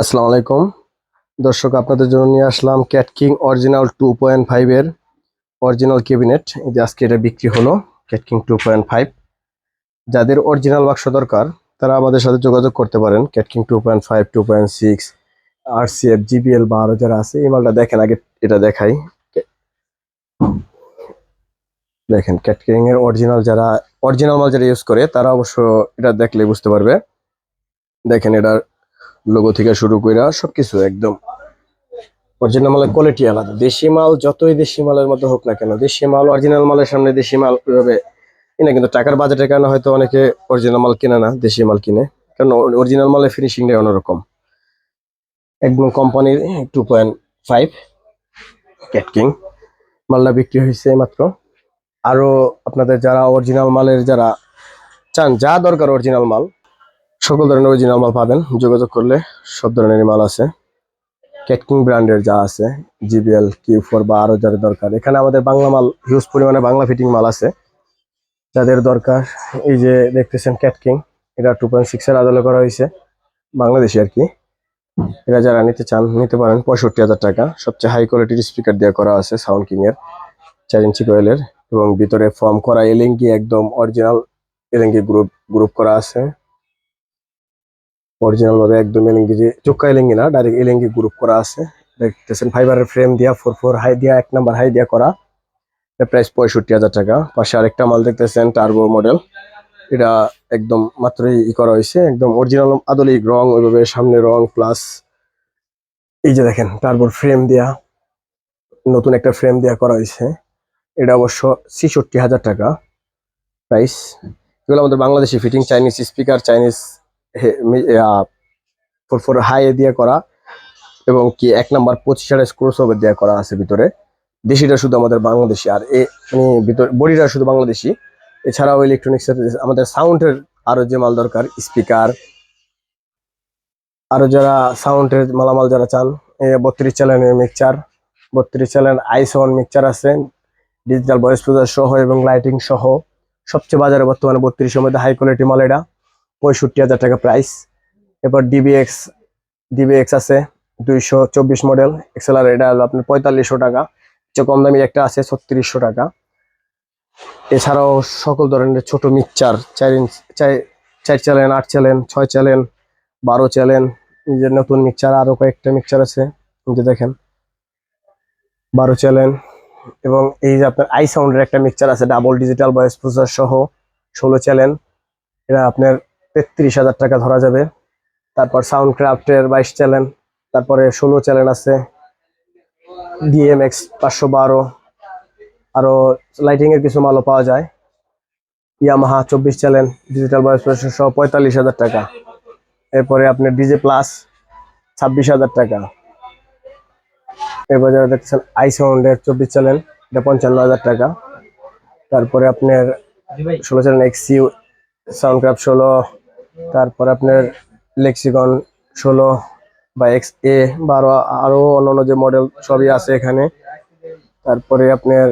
আসসালামু আলাইকুম। দর্শক, আপনাদের জন্য নিয়ে আসলাম Cat King original two point ফাইভের অরিজিনাল ক্যাবিনেট যে আজকে এটা বিক্রি হলো Cat King two point five যাদের অরিজিনাল বাক্স দরকার, তারা আমাদের সাথে যোগাযোগ করতে পারেন Cat King two point five two point six R C F GBL বা আরও যারা আছে, এই মালটা দেখেন, আগে এটা দেখাই। দেখেন ক্যাট কিং এর অরিজিনাল যারা অরিজিনাল মাল যারা ইউজ করে, তারা অবশ্য এটা দেখলে বুঝতে পারবে। দেখেন, এটার লোগো থেকে শুরু কইরা সবকিছু একদম অরিজিনাল মালের কোয়ালিটি আলাদা। দেশি মাল যতই দেশি মালের মধ্যে হোক না কেন, দেশি মাল অরিজিনাল মালের সামনে দেশি মাল ওইভাবে কিনে কিন্তু টাকার বাজেটের কারণে হয়তো অনেকে অরিজিনাল মাল কিনে না, দেশি মাল কিনে? কারণ অরিজিনাল মালের ফিনিশিংটাই অন্যরকম। একদম কোম্পানির টু পয়েন্ট ফাইভ ক্যাটকিং মালটা বিক্রি হয়েছে মাত্র। আরও আপনাদের যারা অরিজিনাল মালের যারা চান, যা দরকার অরিজিনাল মাল সকল ধরনের অরিজিনাল মাল পাবেন। যোগাযোগ করলে সব ধরনের মাল আছে। ক্যাটকিং ব্র্যান্ডের যা আছে জিবিএল কিউ ফোর বা আরও যাদের দরকার। এখানে আমাদের বাংলা মাল হিউজ পরিমাণে বাংলা ফিটিং মাল আছে। যাদের দরকার, এই যে দেখতেছেন ক্যাটকিং এটা টু পয়েন্ট সিক্স এর আদলে করা হয়েছে। বাংলাদেশি আর কি। এরা যারা নিতে চান, নিতে পারেন পঁয়ষট্টি হাজার টাকা। সবচেয়ে হাই কোয়ালিটির স্পিকার দিয়ে করা আছে সাউন্ড কিং এর, চার ইঞ্চি কোয়েলের এবং ভিতরে ফর্ম করা এলিঙ্গি একদম অরিজিনাল এলিঙ্গি গ্রুপ গ্রুপ করা আছে। অরিজিনাল ভাবে একদম এলেঙ্গি যে চোক্কা এলিঙ্গি না ডাইরেক্ট এলিঙ্গি গ্রুপ করা আছে। দেখতেছেন ফাইবারের ফ্রেম দিয়া ফোর ফোর হাই দিয়া এক নাম্বার হাই দিয়া করা। এটা প্রাইস পঁয়ষট্টি হাজার টাকা। পাশে আরেকটা মাল দেখতেছেন টার্বো মডেল এটা একদম মাত্রই ই করা হয়েছে, একদম অরিজিনাল আদলিক রং, ওইভাবে সামনে রং প্লাস এই যে দেখেন টার্বোর ফ্রেম দিয়া নতুন একটা ফ্রেম দিয়া করা হয়েছে। এটা অবশ্য ছিষট্টি হাজার টাকা প্রাইস এগুলো আমাদের Bangladeshi fitting Chinese speaker Chinese four four high দিয়ে করা এবং কি এক নাম্বার পঁচিশ হাজার স্ক্রোস ওভার দিয়ে করা আছে ভিতরে। দেশিটা শুধু আমাদের বাংলাদেশি, আর এ মানে ভিতর বডিটা শুধু বাংলাদেশি। এছাড়াও ইলেকট্রনিক্স আমাদের সাউন্ডের আরও যে মাল দরকার স্পিকার আরও যারা সাউন্ডের মালামাল যারা চান বত্রিশ চ্যানেলের মিক্সচার বত্রিশ চ্যানেল আই সেভেন মিক্সচার আছে ডিজিটাল ভয়েস প্রজার সহ এবং লাইটিং সহ। সবচেয়ে বাজারে বর্তমানে বত্রিশের মধ্যে হাই কোয়ালিটি মাল এটা। পঁয়ষট্টি হাজার টাকা প্রাইস এরপর ডিবিএক্স ডিবিএক্স আছে দুইশো চব্বিশ মডেল এক্সেলার এটা হলো আপনার পঁয়তাল্লিশশো টাকা। যে কম দামি একটা আছে ছত্রিশশো টাকা। এছাড়াও সকল ধরনের ছোট মিক্সচার, চার ইঞ্চ চার চ্যালেন আট চ্যালেন ছয় চ্যালেন বারো চ্যালেন নিজের নতুন মিক্সচার, আরও কয়েকটা মিক্সচার আছে। যে দেখেন, বারো চ্যালেন এবং এই যে আপনার আই সাউন্ডের একটা মিক্সচার আছে ডাবল ডিজিটাল ভয়েস প্রসেসর সহ ষোলো চ্যালেন এটা আপনার তেত্রিশ হাজার টাকা ধরা যাবে। তারপর সাউন্ড ক্রাফটের বাইশ চ্যানেল তারপরে ষোলো চ্যানেল আছে। ডিএমএক্স পাঁচশো বারো, আরও লাইটিং এর কিছু মালও পাওয়া যায়। ইয়ামাহা চব্বিশ চ্যানেল ডিজিটাল প্রসেসর সহ পঁয়তাল্লিশ হাজার টাকা। এরপরে আপনার ডিজে প্লাস ছাব্বিশ হাজার টাকা। এরপরে যারা দেখছেন আই সাউন্ডের চব্বিশ চ্যানেল এটা পঞ্চান্ন হাজার টাকা। তারপরে আপনার ষোলো চ্যানেল এক্সিউ সাউন্ড ক্রাফট ষোলো তারপর আপনার লেক্সিকন ষোলো বা এক্স এ বারো, আরও অন্যান্য যে মডেল সবই আছে এখানে। তারপরে আপনার